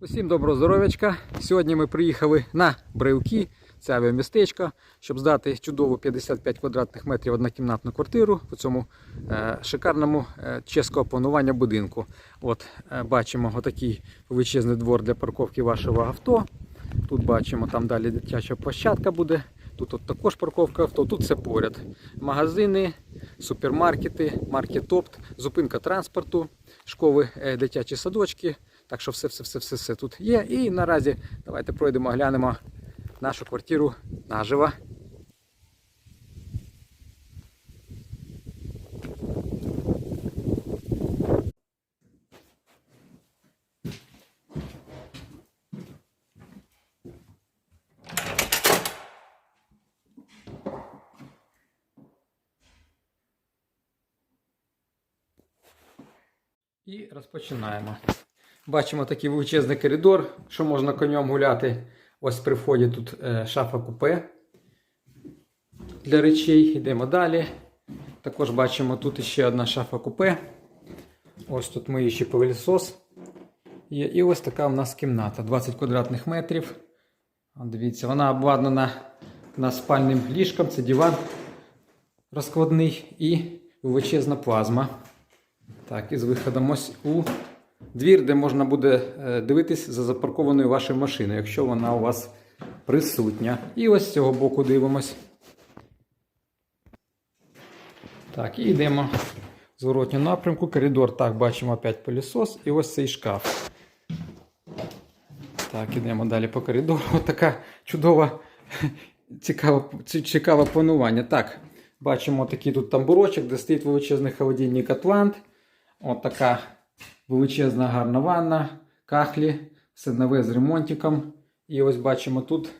Усім доброго здоров'ячка. Сьогодні ми приїхали на Брайлки, це авіамістечко, щоб здати чудову 55 квадратних метрів однокімнатну квартиру по цьому е, шикарному е, чеського планування будинку. От е, бачимо отакий величезний двор для парковки вашого авто. Тут бачимо, там далі дитяча площадка буде. Тут от також парковка авто, тут все поряд. Магазини, супермаркети, маркет Опт, зупинка транспорту, школи, е, дитячі садочки. Так що все, все, все, все, все тут є. І наразі давайте пройдемо, глянемо нашу квартиру наживо. І розпочинаємо. Бачимо такий величезний коридор, що можна конем гуляти. Ось при вході тут е, шафа купе для речей. Йдемо далі. Також бачимо тут ще одна шафа купе. Ось тут миючий пилісос. Є. І ось така у нас кімната 20 квадратних метрів. Дивіться, вона обладнана у нас спальним ліжком, це диван розкладний і величезна плазма. Так, і з виходом ось у двір, де можна буде е, дивитись за запаркованою вашою машиною, якщо вона у вас присутня. І ось з цього боку дивимось. Так, і йдемо в зворотню напрямку. Коридор, так, бачимо опять пилісос і ось цей шкаф. Так, ідемо далі по коридору. Ось така чудова, цікаве планування. Так, бачимо такий тут тамбурочок, де стоїть величезний холодильник Атлант. От така величезна гарна ванна, кахлі, все нове з ремонтиком. І ось бачимо тут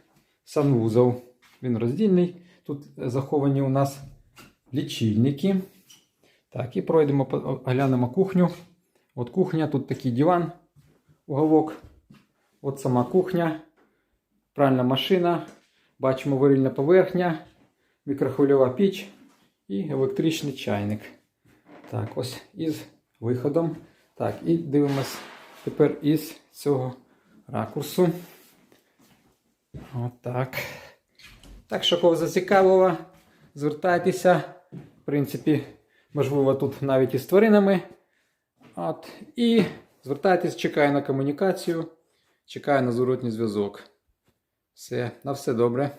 санвузол. Він роздільний. Тут заховані у нас лічильники. Так, і пройдемо, оглянемо кухню. От кухня, тут такий диван, уголок. От сама кухня, пральна машина. Бачимо варильна поверхня, мікрохвильова піч і електричний чайник. Так, ось із виходом. Так, і дивимось тепер із цього ракурсу. От так. Так що, кого зацікавило, звертайтеся. В принципі, можливо, тут навіть із тваринами. От. І звертайтесь, чекаю на комунікацію, чекаю на зворотній зв'язок. Все, на все добре.